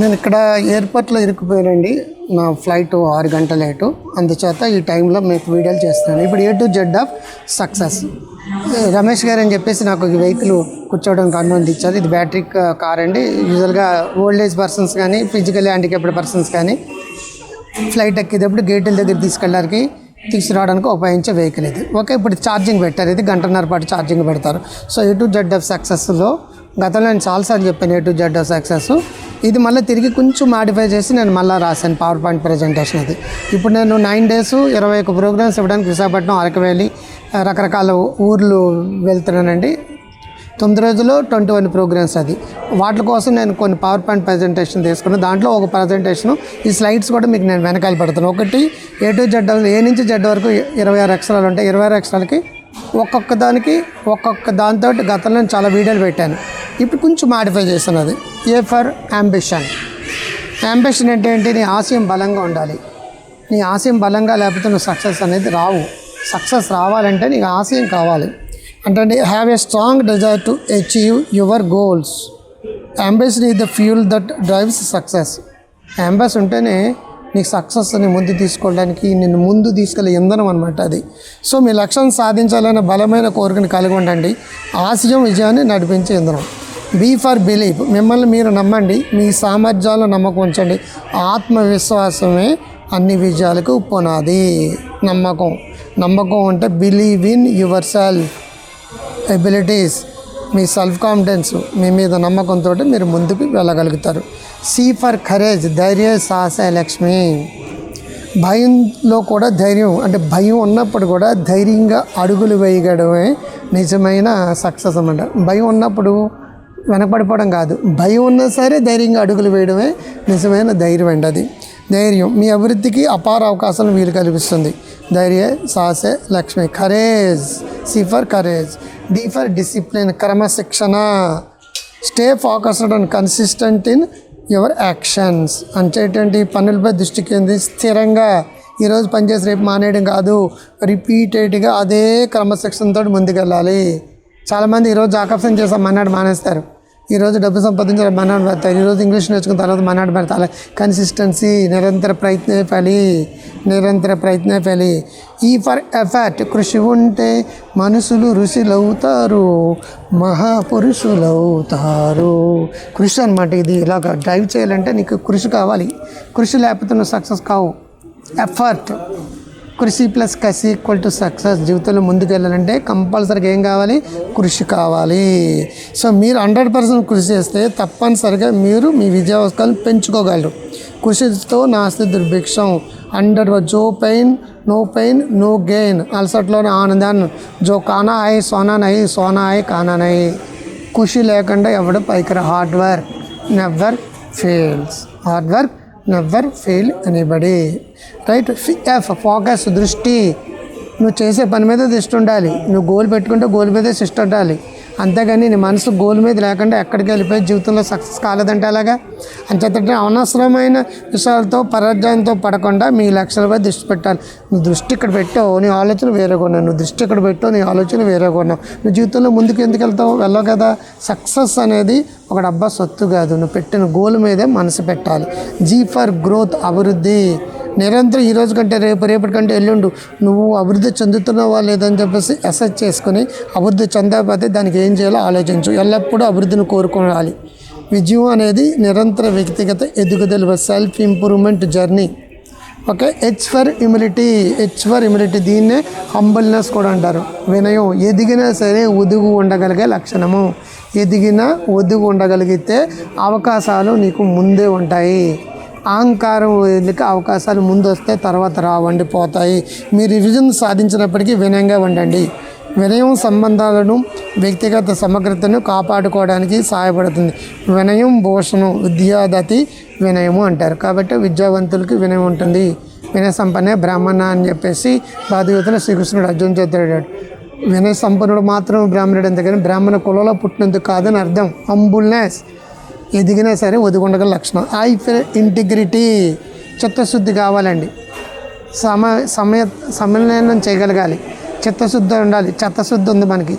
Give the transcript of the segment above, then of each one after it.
నేను ఇక్కడ ఎయిర్పోర్ట్లో ఇరుక్కుపోయానండి. నా ఫ్లైట్ ఆరు గంటల లేటు. అందుచేత ఈ టైంలో మీకు వీడియోలు చేస్తున్నాను. ఇప్పుడు A to Z of success. Ramesh గారు అని చెప్పేసి నాకు ఒక వెహికల్ కూర్చోవడానికి అనుమతి ఇచ్చారు. ఇది బ్యాటరీ కార్ అండి. యూజువల్గా ఓల్డ్ ఏజ్ పర్సన్స్ కానీ ఫిజికల్లీ హ్యాండిక్యాప్డ్ పర్సన్స్ కానీ ఫ్లైట్ ఎక్కేటప్పుడు గేట్ల దగ్గర తీసుకెళ్ళడానికి తీసుకురావడానికి ఉపయోగించే వెహికల్ ఇది. ఓకే ఇప్పుడు ఛార్జింగ్ పెట్టారు. ఇది గంటన్నర పాటు ఛార్జింగ్ పెడతారు. So A to Z of సక్సెస్లో గతంలో నేను చాలాసార్లు చెప్పాను A to Z of success ఇది మళ్ళీ తిరిగి కొంచెం మాడిఫై చేసి నేను మళ్ళీ రాశాను పవర్ పాయింట్ ప్రజెంటేషన్ అది. ఇప్పుడు నేను నైన్ డేస్ ఇరవై ఒక ప్రోగ్రామ్స్ ఇవ్వడానికి విశాఖపట్నం అరకవేలి రకరకాల ఊర్లు వెళ్తున్నానండి. తొమ్మిది రోజుల్లో ట్వంటీ వన్ ప్రోగ్రామ్స్ అది. వాటి కోసం నేను కొన్ని పవర్ పాయింట్ ప్రజెంటేషన్ తీసుకున్నాను. దాంట్లో ఒక ప్రజెంటేషన్ ఈ స్లైడ్స్ కూడా మీకు నేను వెనకాల పెడతాను ఒకటి ఏ టు జెడ్ ఏ నుంచి జెడ్ వరకు ఇరవై ఆరు అక్షరాలు ఉంటాయి? ఇరవై ఆరు అక్షరాలకి ఒక్కొక్క దానికి ఒక్కొక్క దాంతో గతంలో నేను చాలా వీడియోలు పెట్టాను. ఇప్పుడు కొంచెం మాడిఫై చేశాను అది ఏ ఫర్ అంబిషన్ అంబిషన్ అంటే ఏంటి? నీ ఆశయం బలంగా ఉండాలి. నీ ఆశయం బలంగా లేకపోతే నువ్వు సక్సెస్ అనేది రావు. సక్సెస్ రావాలంటే నీకు ఆశయం కావాలి. అంటే have a strong desire to achieve your goals ambition is the fuel that drives success అంబస్ ఉంటేనే నీకు సక్సెస్ని ముందు తీసుకోవడానికి నిన్ను ముందు తీసుకెళ్ళే ఇంధనం అనమాట అది. సో మీ లక్ష్యం సాధించాలనే బలమైన కోరికను కలిగి ఉండండి. ఆశయం విజయాన్ని నడిపించే ఇంధనం. బీ ఫర్ బిలీఫ్ మిమ్మల్ని మీరు నమ్మండి. మీ సామర్థ్యాలు నమ్మకం ఉంచండి. ఆత్మవిశ్వాసమే అన్ని విజయాలకు పునాది. నమ్మకం. నమ్మకం అంటే believe in yourself abilities మీ సెల్ఫ్ కాన్ఫిడెన్స్ మీ మీద నమ్మకంతో మీరు ముందుకు వెళ్ళగలుగుతారు. సి ఫర్ కరేజ్ ధైర్య సాహస లక్ష్మి. భయంలో కూడా ధైర్యం. అంటే భయం ఉన్నప్పుడు కూడా ధైర్యంగా అడుగులు వేయగడమే నిజమైన సక్సెస్ అన్నమాట. భయం ఉన్నప్పుడు వెనపడిపోవడం కాదు. భయం ఉన్నా సరే ధైర్యంగా అడుగులు వేయడమే నిజమైన ధైర్యం అండి అది. ధైర్యం మీ అభివృద్ధికి అపార అవకాశాలను వీలు కల్పిస్తుంది. ధైర్య సాహసే Lakshmi courage C for courage D for discipline క్రమశిక్షణ. Stay focused and consistent in your actions అంచేటువంటి పనులపై దృష్టి కేంద్రీ స్థిరంగా ఈరోజు పనిచేసి రేపు మానేయడం కాదు. రిపీటెడ్గా అదే క్రమశిక్షణతో ముందుకెళ్ళాలి. చాలామంది ఈరోజు ఆకర్షణ చేసాం మన్నాడు మానేస్తారు. ఈరోజు డబ్బు సంపాదించాలి మన్నాడు పెడతారు ఈరోజు ఇంగ్లీష్ నేర్చుకున్న తర్వాత మన్నాడు పెడతారు కన్సిస్టెన్సీ నిరంతర ప్రయత్నే ఫలి నిరంతర ప్రయత్నే ఫలి. ఈ ఫర్ ఎఫర్ట్ కృషి ఉంటే మనుషులు ఋషులవుతారు మహాపురుషులవుతారు. కృషి అనమాట ఇది. ఇలాగ డ్రైవ్ చేయాలంటే నీకు కృషి కావాలి. కృషి లేకపోతే నువ్వు సక్సెస్ కావు. ఎఫర్ట్ కృషి ప్లస్ కసి ఈక్వల్ టు సక్సెస్ జీవితంలో ముందుకు వెళ్ళాలంటే కంపల్సరీగా ఏం కావాలి? కృషి కావాలి. సో మీరు హండ్రెడ్ పర్సెంట్ కృషి చేస్తే తప్పనిసరిగా మీరు మీ విజయావకాశాలను పెంచుకోగలరు. కృషితో నాస్తి దుర్భిక్షం. హండ్రెడ్ జో pain no pain no gain అలసట్లోనే ఆనందాన్ని. జో కానా అయి సోనా నయి సోనా అయి కానా నయి కృషి లేకుండా ఎవడు పైకి రా hard work never fails hard work never fail anybody right F focus దృష్టి నువ్వు చేసే పని మీద దృష్టి ఉండాలి. నువ్వు గోల్ పెట్టుకుంటే గోల్ మీదే దృష్టి ఉండాలి. అంతేగాని నీ మనసు గోల్ మీద లేకుండా ఎక్కడికి వెళ్ళిపోయి జీవితంలో సక్సెస్ కాలేదంటే అలాగా అంచేతంటే అనవసరమైన విషయాలతో పరాజయంతో పడకుండా మీ లక్ష్యాలపై దృష్టి పెట్టాలి. నువ్వు దృష్టి ఇక్కడ పెట్టావు నీ ఆలోచన వేరేగా ఉన్నావు నువ్వు దృష్టి ఇక్కడ పెట్టావు నీ ఆలోచన వేరేగా ఉన్నావు నువ్వు జీవితంలో ముందుకు ఎందుకు వెళ్తావు? వెళ్ళవు కదా. సక్సెస్ అనేది ఒక డబ్బా సొత్తు కాదు. నువ్వు పెట్టిన గోల్ మీదే మనసు పెట్టాలి. జీ ఫర్ గ్రోత్ అభివృద్ధి. నిరంతరం ఈ రోజు కంటే రేపు రేపటి కంటే ఎల్లుండు నువ్వు అభివృద్ధి చెందుతున్నావా లేదని చెప్పేసి అసెస్ చేసుకుని అభివృద్ధి చెందకపోతే దానికి ఏం చేయాలో ఆలోచించు. ఎల్లప్పుడూ అభివృద్ధిని కోరుకోవాలి. విజయం అనేది నిరంతర వ్యక్తిగత ఎదుగుదల self improvement journey okay? H for immunity H for immunity దీన్నే హంబల్నెస్ కూడా అంటారు. వినయం. ఎదిగినా సరే ఉదుగు ఉండగలిగే లక్షణము. ఎదిగినా ఒదిగి ఉండగలిగితే అవకాశాలు నీకు ముందే ఉంటాయి. అహంకారం ఎందుకు అవకాశాలు ముందు వస్తే తర్వాత రావండి పోతాయి. మీరు రివిజన్ సాధించినప్పటికీ వినయంగా ఉండండి. వినయం సంబంధాలను వ్యక్తిగత సమగ్రతను కాపాడుకోవడానికి సహాయపడుతుంది. వినయం భూషణం విద్యాదతి వినయము అంటారు. కాబట్టి విద్యావంతులకి వినయం ఉంటుంది. వినయ సంపన్నే బ్రాహ్మణ అని చెప్పేసి బాధయుతలో శ్రీకృష్ణుడు అర్జున్ చేతాడు వినయ సంపన్నుడు మాత్రం బ్రాహ్మణుడు ఎందుకని బ్రాహ్మణ కులంలో పుట్టినందుకు కాదని అర్థం. హంబుల్నెస్. ఎదిగినా సరే ఒదిగుండగల లక్షణం. ఐ ఫిల్ ఇంటిగ్రిటీ చిత్తశుద్ధి కావాలండి. సమ సమయ సమన్వయం చేయగలగాలి. చిత్తశుద్ధి ఉండాలి. చిత్తశుద్ధి ఉంది మనకి.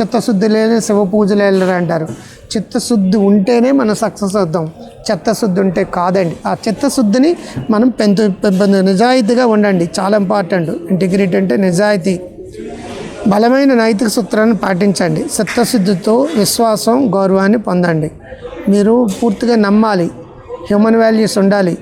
చిత్తశుద్ధి లేని శివ పూజలు వెళ్ళరు అంటారు. చిత్తశుద్ధి ఉంటేనే మనం సక్సెస్ అవుతాం. చిత్తశుద్ధి ఉంటే కాదండి. ఆ చిత్తశుద్ధిని మనం పెంచు నిజాయితీగా ఉండండి. చాలా ఇంపార్టెంట్. ఇంటిగ్రిటీ అంటే నిజాయితీ. బలమైన నైతిక సూత్రాన్ని పాటించండి. చిత్తశుద్ధితో విశ్వాసం గౌరవాన్ని పొందండి. మీరు పూర్తిగా నమ్మాలి. హ్యూమన్ వాల్యూస్ ఉండాలి.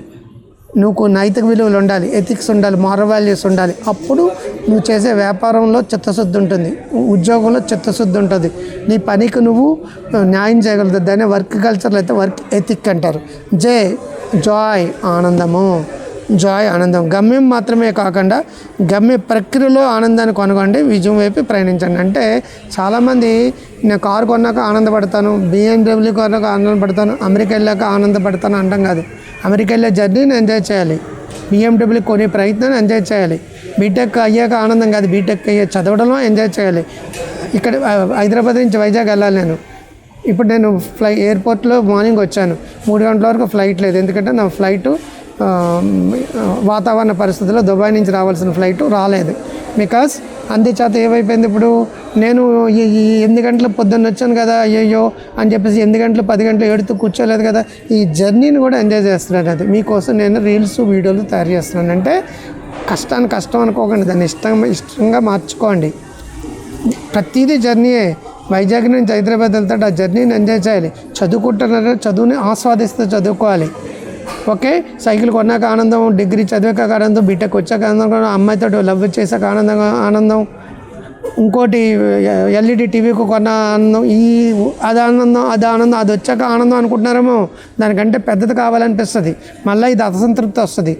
నువ్వు నైతిక విలువలు ఉండాలి. ఎథిక్స్ ఉండాలి. మారల్ వాల్యూస్ ఉండాలి. అప్పుడు నువ్వు చేసే వ్యాపారంలో చిత్తశుద్ధి ఉంటుంది. ఉద్యోగంలో చిత్తశుద్ధి ఉంటుంది. నీ పనికి నువ్వు న్యాయం చేయగలుగుతుంది దాన్ని వర్క్ కల్చర్లో అయితే వర్క్ ఎథిక్ అంటారు. జే జాయ్ ఆనందము. జాయ్ ఆనందం. గమ్యం మాత్రమే కాకుండా గమ్య ప్రక్రియలో ఆనందాన్ని కొనుగోండి విజయం వైపు ప్రయాణించండి. అంటే చాలామంది నేను కారు కొన్నాక ఆనందపడతాను బిఎండబ్ల్యూ కొన్నాక ఆనందపడతాను అమెరికా వెళ్ళాక ఆనందపడతాను అంటాం కాదు. అమెరికా వెళ్ళే జర్నీని ఎంజాయ్ చేయాలి. బిఎండబ్ల్యూ కొనే ప్రయత్నాన్ని ఎంజాయ్ చేయాలి. బీటెక్ అయ్యాక ఆనందం కాదు. బీటెక్ అయ్యే చదవడంలో ఎంజాయ్ చేయాలి. ఇక్కడ హైదరాబాద్ నుంచి వైజాగ్ వెళ్ళాలి నేను. ఇప్పుడు నేను ఫ్లై ఎయిర్పోర్ట్లో మార్నింగ్ వచ్చాను. మూడు గంటల వరకు ఫ్లైట్ లేదు. ఎందుకంటే నా ఫ్లైట్ వాతావరణ పరిస్థితుల్లో దుబాయ్ నుంచి రావాల్సిన ఫ్లైట్ రాలేదు. బికాస్ అందుచేత ఏమైపోయింది ఇప్పుడు? నేను ఈ ఎనిమిది గంటల పొద్దున్న వచ్చాను కదా అయ్యో అని చెప్పేసి ఎనిమిది గంటలు పది గంటలు ఏడుతూ కూర్చోలేదు కదా. ఈ జర్నీని కూడా ఎంజాయ్ చేస్తున్నాను అది. మీకోసం నేను రీల్స్ వీడియోలు తయారు చేస్తున్నాను. అంటే కష్టాన్ని కష్టం అనుకోకండి. దాన్ని ఇష్టంగా ఇష్టంగా మార్చుకోండి. ప్రతిదీ జర్నీయే. వైజాగ్ నుంచి హైదరాబాద్ వెళ్తాడు. ఆ జర్నీని ఎంజాయ్ చేయాలి. చదువుకుంటున్నారు? చదువుని ఆస్వాదిస్తూ చదువుకోవాలి. ఓకే? సైకిల్ కొన్నాక ఆనందం డిగ్రీ చదివాక ఆనందం బీటెక్ వచ్చాక ఆనందం అమ్మాయితో లవ్ చేశాక ఆనందం ఆనందం. ఇంకోటి ఎల్ఈడి టీవీకి కొన్న ఆనందం. ఈ అది ఆనందం అది ఆనందం అది వచ్చాక ఆనందం అనుకుంటున్నారేమో? దానికంటే పెద్దది కావాలనిపిస్తుంది. మళ్ళీ ఇది అసంతృప్తి వస్తుంది.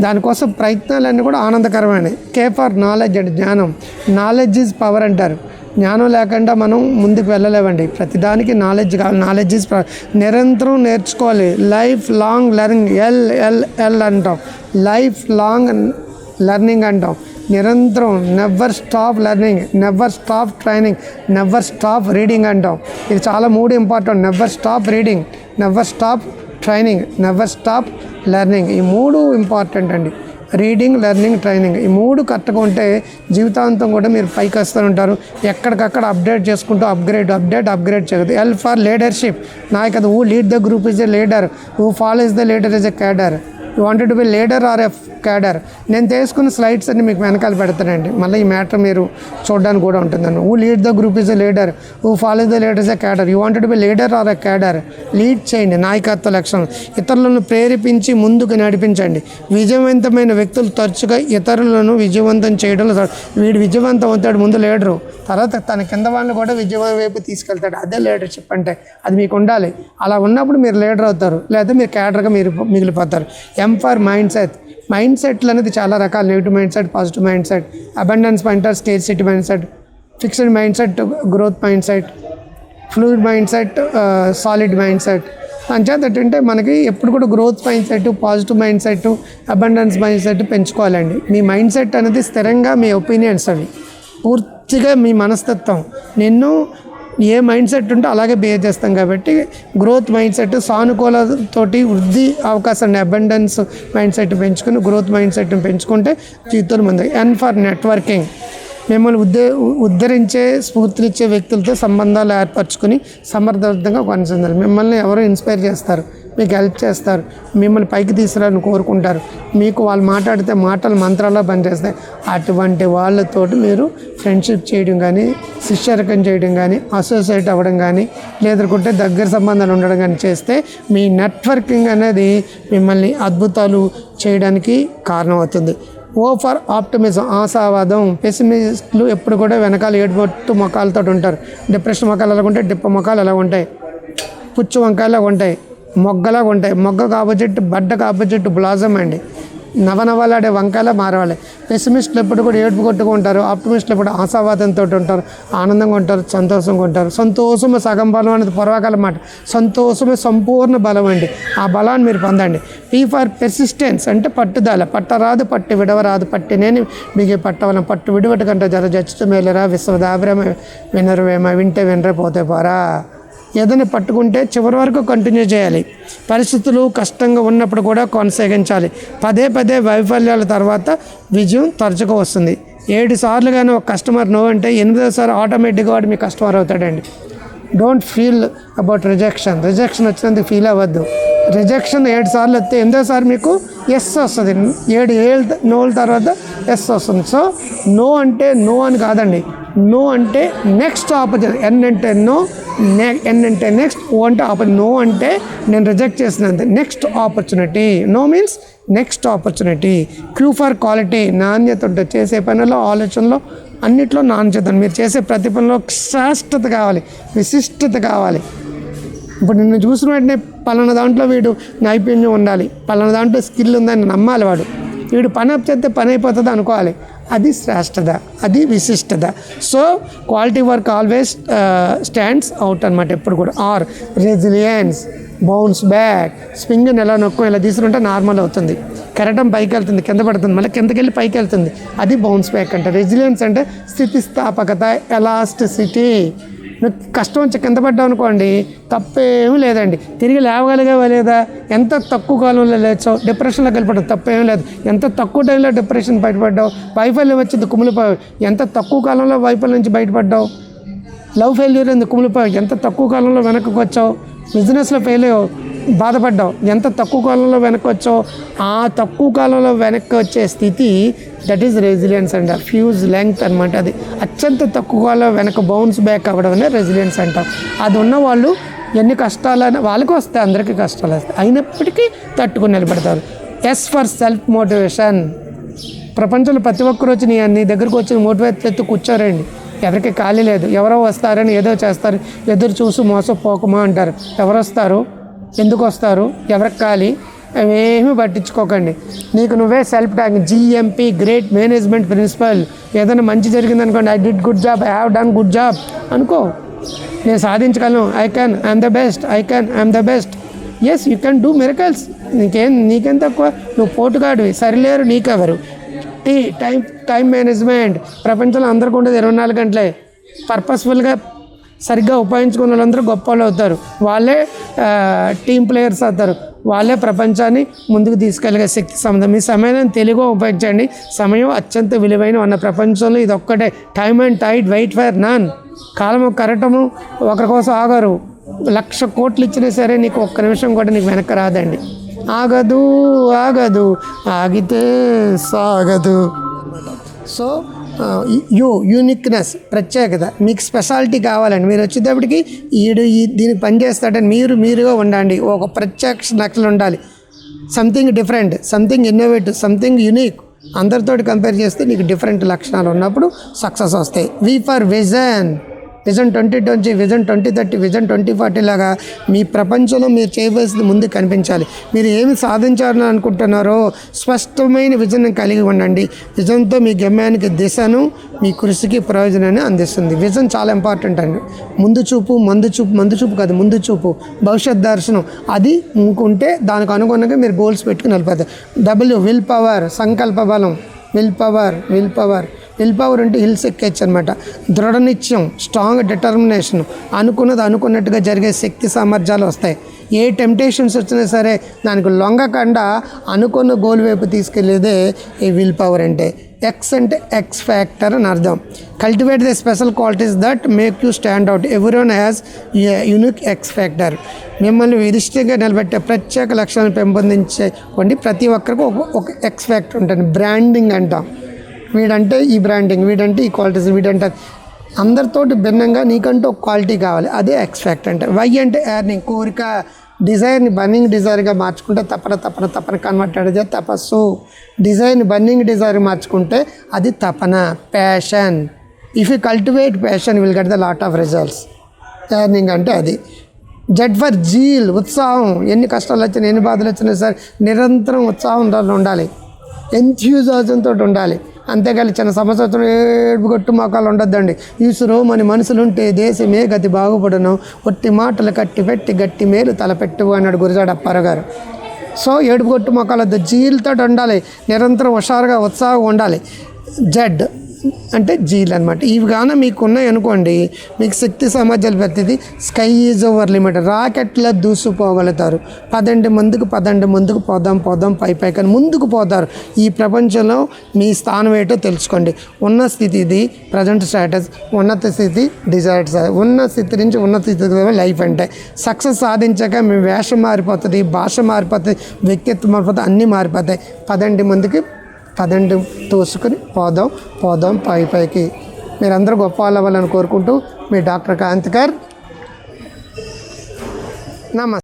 దానికోసం ప్రయత్నాలన్నీ కూడా ఆనందకరమైనవి కే ఫర్ నాలెడ్జ్ అండ్ జ్ఞానం. నాలెడ్జ్ ఈజ్ పవర్ అంటారు. జ్ఞానం లేకుండా మనం ముందుకు వెళ్ళలేమండి. ప్రతిదానికి నాలెడ్జ్ కావాలి. నాలెడ్జ్ ఈజ్ నిరంతరం నేర్చుకోవాలి. Life long learning L L L అంటాం. లైఫ్ లాంగ్ లెర్నింగ్ అంటాం. నిరంతరం never stop learning never stop training never stop reading అంటాం. ఇది చాలా మూడు important never stop reading never stop training never stop learning ఈ మూడు ఇంపార్టెంట్ అండి. Reading learning training. ఈ మూడు కరెక్ట్గా ఉంటే జీవితాంతం కూడా మీరు పైకి వస్తూ ఉంటారు. ఎక్కడికక్కడ అప్డేట్ చేసుకుంటూ అప్గ్రేడ్ అప్డేట్ అప్గ్రేడ్ చేయదు L for leadership నాయకత who lead the group is a leader who follows the leader is a cadre you wanted to be leader or a cadre నేను తీసుకున్న స్లైడ్స్ అన్ని మీకు వెనకాల పెడతానండి. మళ్ళీ ఈ మ్యాటర్ మీరు చూడడానికి కూడా ఉంటుందండి. Who lead the group is a leader who follow the leader is a cadre you wanted be leader or a cadre lead చేయండి. నాయకత్వ లక్షణం ఇతరులను ప్రేరేపించి ముందుకు నడిపించండి. విజయవంతమైన వ్యక్తులు తరచుగా ఇతరులను విజయవంతం చేయడంలో వీడు విజయవంతం అవుతాడు ముందు లీడరు తర్వాత తన కింద వాళ్ళని కూడా విజయవంతం వైపు తీసుకెళ్తాడు. అదే లీడర్షిప్ అంటే అది మీకు ఉండాలి. అలా ఉన్నప్పుడు మీరు లీడర్ అవుతారు. లేదా మీరు క్యాడర్గా మీరు మిగిలిపోతారు. M for mind set mind సెట్లు అనేది చాలా రకాల. Negative mind set positive mind set abundance mind set scarcity mind set fixed mind set growth mind set fluid mind set solid mind set అంచేత ఏంటంటే మనకి ఎప్పుడు కూడా growth mind set positive mind set abundance mind set పెంచుకోవాలండి. మీ mind set అనేది స్థిరంగా మీ opinions అవి. పూర్తిగా మీ మనస్తత్వం. నిన్ను ఏ మైండ్ సెట్ ఉంటే అలాగే బిహేవ్ చేస్తాం కాబట్టి గ్రోత్ మైండ్ సెట్ సానుకూలతోటి వృద్ధి అవకాశాన్ని అబండెన్స్ మైండ్ సెట్ పెంచుకుని గ్రోత్ మైండ్ సెట్ని పెంచుకుంటే జీవితంలో ముందు ఎన్ ఫర్ నెట్వర్కింగ్ మిమ్మల్ని ఉద్దే ఉద్ధరించే స్ఫూర్తినిచ్చే వ్యక్తులతో సంబంధాలు ఏర్పరచుకుని సమర్థవంతంగా కొనసాగాలి మిమ్మల్ని ఎవరు ఇన్స్పైర్ చేస్తారు? మీకు హెల్ప్ చేస్తారు. మిమ్మల్ని పైకి తీసుకురాలని కోరుకుంటారు. మీకు వాళ్ళు మాట్లాడితే మాటలు మంత్రాల్లో పనిచేస్తాయి. అటువంటి వాళ్ళతోటి మీరు ఫ్రెండ్షిప్ చేయడం కానీ శిష్యరకం చేయడం కానీ అసోసియేట్ అవ్వడం కానీ లేదనుకుంటే దగ్గర సంబంధాలు ఉండడం కానీ చేస్తే మీ నెట్వర్కింగ్ అనేది మిమ్మల్ని అద్భుతాలు చేయడానికి కారణమవుతుంది. ఓ ఫర్ ఆప్టమిజం ఆశావాదం పెసిమిస్టులు ఎప్పుడు కూడా వెనకాల ఏడుపట్టు మొక్కలతో ఉంటారు. డిప్రెషన్ మొక్కలు ఎలా ఉంటాయి డిప్ప మొక్కలు ఎలా ఉంటాయి పుచ్చు వంకాయలా ఉంటాయి మొగ్గలాగా ఉంటాయి. మొగ్గకు ఆపోజిట్ బడ్డకు ఆపోజిట్ బ్లాజమ్ అండి. నవనవలాడే వంకాయలా మారవాలి. పెసిమిస్టులు ఎప్పుడు కూడా ఏడుపు కొట్టుకుంటారు ఆప్టిమిస్టులు ఎప్పుడు ఆశావాదంతో ఉంటారు. ఆనందంగా ఉంటారు. సంతోషంగా ఉంటారు. సంతోషము సగం బలం అనేది పొరవకాల మాట. సంతోషమే సంపూర్ణ బలం అండి. ఆ బలాన్ని మీరు పొందండి. పీ ఫర్ పెర్సిస్టెన్స్ అంటే పట్టుదల. పట్టరాదు పట్టు విడవరాదు. పట్టి నేను మీకు పట్టవలం. పట్టు విడివట కంటే జర జచ్చుతూ మేలరా? విశ్వదాభిరమ వినరువేమ. వింటే వినరే పోతే పోరా? ఏదైనా పట్టుకుంటే చివరి వరకు కంటిన్యూ చేయాలి. పరిస్థితులు కష్టంగా ఉన్నప్పుడు కూడా కొనసాగించాలి. పదే పదే వైఫల్యాల తర్వాత విజయం తరచుగా వస్తుంది. ఏడు సార్లు కానీ ఒక కస్టమర్ నో అంటే ఎనిమిదోసారి ఆటోమేటిక్గా వాడు మీ customer అవుతాడండి. Don't feel about rejection rejection వచ్చినందుకు ఫీల్ అవ్వద్దు. రిజెక్షన్ ఏడు సార్లు వస్తే ఎనిమిదోసారి మీకు ఎస్ వస్తుంది. ఏడు ఏళ్ళ నోల తర్వాత ఎస్ వస్తుంది. సో నో అంటే నో అని కాదండి. నో అంటే నెక్స్ట్ ఆపర్చునిటీ ఎన్ అంటే నో నె ఎన్ అంటే నెక్స్ట్ ఓ అంటే ఆపర్ నో అంటే నేను రిజెక్ట్ చేసినంత next opportunity no means next opportunity Q for quality నాణ్యత ఉంటుంది చేసే పనిలో ఆలోచనలో అన్నిట్లో నాణ్యత మీరు చేసే ప్రతి పనిలో శ్రేష్టత కావాలి విశిష్టత కావాలి ఇప్పుడు నిన్ను చూసిన వెంటనే పలానా దాంట్లో వీడు నైపుణ్యం ఉండాలి పలానా దాంట్లో స్కిల్ ఉందని నమ్మాలి వాడు వీడు పని అప్ చేస్తే పని అయిపోతుంది అనుకోవాలి అది శ్రేష్టత అది విశిష్టత. So quality work always stands out అనమాట ఎప్పుడు కూడా. R resilience bounce back spring ఎలా నొక్కు ఇలా తీసుకుంటే నార్మల్ అవుతుంది. కెరటం పైకి వెళ్తుంది కింద పడుతుంది మళ్ళీ కిందకి వెళ్ళి పైకి వెళ్తుంది. అది బౌన్స్ బ్యాక్ అంటే. రెజిలియన్స్ అంటే స్థితిస్థాపకత ఎలాస్టిసిటీ నువ్వు కష్టం వచ్చి కింద పడ్డావు అనుకోండి తప్పేమీ లేదండి. తిరిగి లేవగలిగావా లేదా? ఎంత తక్కువ కాలంలో లేచావు? డిప్రెషన్లోకి వెళ్ళిపోవడం తప్పేమీ లేదు. ఎంత తక్కువ టైంలో డిప్రెషన్ బయటపడ్డావు? వైఫల్యం వచ్చింది కుమిలిపోయావు ఎంత తక్కువ కాలంలో వైఫల్యం నుంచి బయటపడ్డావు? లవ్ ఫెయిల్యూర్ అయింది కుమిలిపోయావు ఎంత తక్కువ కాలంలో వెనక్కి వచ్చావు? బిజినెస్లో ఫెయిల్ అయ్యావు. బాధపడ్డావు. ఎంత తక్కువ కాలంలో వెనక్కి వచ్చావు? ఆ తక్కువ కాలంలో వెనక్కి వచ్చే స్థితి దట్ ఈస్ రెసిలియన్స్ అంట. ఫ్యూజ్ లెంగ్త్ అనమాట అది. అత్యంత తక్కువ కాలంలో వెనక బౌన్స్ బ్యాక్ అవ్వడం అనే రెసిలియన్స్ అంటాం. అది ఉన్న వాళ్ళు ఎన్ని కష్టాలైనా వాళ్ళకి వస్తాయి అందరికీ కష్టాలు వస్తాయి. అయినప్పటికీ తట్టుకుని నిలబడతారు. ఎస్ ఫర్ సెల్ఫ్ మోటివేషన్ ప్రపంచంలో ప్రతి ఒక్కరు వచ్చి నీ నీ దగ్గరకు వచ్చి మోటివేట్ ఎత్తు కూర్చోరండి. ఎవరికి ఖాళీ లేదు. ఎవరో వస్తారని ఏదో చేస్తారు. ఎదురు చూసి మోసపోకమా అంటారు. ఎవరు వస్తారు? ఎందుకు వస్తారు? ఎవరికి ఖాళీ అవేమీ పట్టించుకోకండి. నీకు నువ్వే self thank GMP great management principle ఏదైనా మంచి జరిగింది అనుకోండి I did good job I have done good job అనుకో. నేను సాధించగలను. I can I'm the best I can I'm the best yes you can do miracles నీకేం నీకేం తక్కువ? నువ్వు పోటుగాడివి. సరిలేరు నీకెవరు. టీ టైం టైం మేనేజ్మెంట్ ప్రపంచంలో అందరికీ ఉండేది ఇరవై నాలుగు గంటలే. పర్పస్ఫుల్గా సరిగ్గా ఉపయోగించుకున్న వాళ్ళందరూ గొప్ప వాళ్ళు అవుతారు. వాళ్ళే టీం ప్లేయర్స్ అవుతారు. వాళ్ళే ప్రపంచాన్ని ముందుకు తీసుకెళ్ళగే శక్తి సంబంధం. మీ సమయాన్ని తెలుగు ఉపయోగించండి. సమయం అత్యంత విలువైన ఉన్న ప్రపంచంలో ఇది ఒక్కటే time and tide wait for none కాలము కరటము ఒకరి కోసం ఆగరు. లక్ష కోట్లు ఇచ్చినా సరే నీకు ఒక్క నిమిషం కూడా నీకు వెనక రాదండి. ఆగదు ఆగదు. ఆగితే సాగదు. సో యూ యూనిక్నెస్ ప్రత్యేకత. మీకు స్పెషాలిటీ కావాలండి. మీరు వచ్చేటప్పటికి ఈడు ఈ దీనికి పనిచేస్తాడని మీరు మీరుగా ఉండండి. ఒక ప్రత్యక్ష నక్షలు ఉండాలి. Something different something innovative something unique అందరితోటి కంపేర్ చేస్తే నీకు డిఫరెంట్ లక్షణాలు ఉన్నప్పుడు సక్సెస్ వస్తాయి. V for vision vision twenty twenty vision twenty thirty vision twenty forty లాగా మీ ప్రపంచంలో మీరు చేయవలసింది ముందు కనిపించాలి. మీరు ఏమి సాధించాలని అనుకుంటున్నారో స్పష్టమైన విజన్ కలిగి ఉండండి. విజన్తో మీ గమ్యానికి దిశను మీ కృషికి ప్రయోజనాన్ని అందిస్తుంది. విజన్ చాలా ఇంపార్టెంట్ అండి. ముందు చూపు మందు చూపు మందు చూపు కాదు ముందు చూపు. భవిష్యత్ దర్శనం. అది ఉంటే దానికి అనుగుణంగా మీరు గోల్స్ పెట్టుకుని వెళ్ళిపోతారు. డబ్ల్యూ విల్ పవర్ సంకల్ప బలం. Will power will power will power అంటే హిల్స్ ఎక్కేచ్చు అనమాట దృఢనిత్యం స్ట్రాంగ్ డిటర్మినేషన్ అనుకున్నది అనుకున్నట్టుగా జరిగే శక్తి సామర్థ్యాలు వస్తాయి. ఏ టెంప్టేషన్స్ వచ్చినా సరే దానికి లొంగకుండా అనుకున్న గోల్ వైపు తీసుకెళ్ళేదే ఈ విల్ పవర్ అంటే. ఎక్స్ అంటే ఎక్స్ ఫ్యాక్టర్ అని అర్థం. Cultivate the special qualities that make you stand out everyone has unique X factor మిమ్మల్ని విరిష్టంగా నిలబెట్టే ప్రత్యేక లక్షణాలను పెంపొందించేటువంటి ప్రతి ఒక్కరికి ఒక ఒక ఎక్స్ ఫ్యాక్టర్ ఉంటుంది. బ్రాండింగ్ అంటాం. వీడంటే ఈ బ్రాండింగ్ వీడంటే ఈ క్వాలిటీస్ వీడంటే అందరితోటి భిన్నంగా నీకంటూ ఒక క్వాలిటీ కావాలి. అదే ఎక్స్పెక్ట్ అంటే. వై అంటే ఎర్నింగ్ కోరిక డిజైర్ని బర్నింగ్ డిజైర్గా మార్చుకుంటే తపన తపన తపన కన్వర్ట్ అడితే తపస్సు. డిజైన్ బర్నింగ్ డిజైర్ మార్చుకుంటే అది తపన passion if you cultivate passion will get the lot of results earning అంటే అది. జడ్ ఫర్ జీల్ ఉత్సాహం. ఎన్ని కష్టాలు వచ్చినా ఎన్ని బాధలు వచ్చినా సరే నిరంతరం ఉత్సాహం ఉండాలి. ఎంథ్యూజాజంతో ఉండాలి. అంతేకాని చిన్న సమస్య వచ్చిన మొక్కలు ఉండొద్దండి. ఈసురో మన మనుషులుంటే దేశమే గతి బాగుపడను. ఒట్టి మాటలు కట్టి పెట్టి గట్టి మేలు తలపెట్టు అన్నాడు గురజాడ అప్పారావు గారు సో ఏడుపు కొట్టు మొక్కలొద్దు జీలుతో ఉండాలి. నిరంతరం హుషారుగా ఉత్సాహంగా ఉండాలి. జడ్. అంటే జీలు అనమాట ఇవి కానీ మీకు ఉన్నాయి అనుకోండి మీకు శక్తి సామర్థ్యాలు పెద్దది స్కై ఈజ్ ఓవర్ లిమిట్ రాకెట్లా దూసుకుపోగలుగుతారు. పదండి ముందుకు పదండి ముందుకు పోదాం పోదాం పై పై కానీ ముందుకు పోతారు. ఈ ప్రపంచంలో మీ స్థానం ఏంటో తెలుసుకోండి. ఉన్న స్థితి ఇది ప్రజెంట్ స్టేటస్ ఉన్నత స్థితి డిజైర్డ్ ఉన్న స్థితి నుంచి ఉన్నత స్థితి లైఫ్ అంటే. సక్సెస్ సాధించాక మీ వేషం మారిపోతుంది భాష మారిపోతుంది వ్యక్తిత్వం మారిపోతుంది అన్నీ మారిపోతాయి. పదండి ముందుకు పదండి తోసుకుని పోదాం పోదాం పై పైకి. మీరందరూ గొప్ప వాళ్ళు అవ్వాలని కోరుకుంటూ మీ డాక్టర్ కాంతికర్. నమస్తే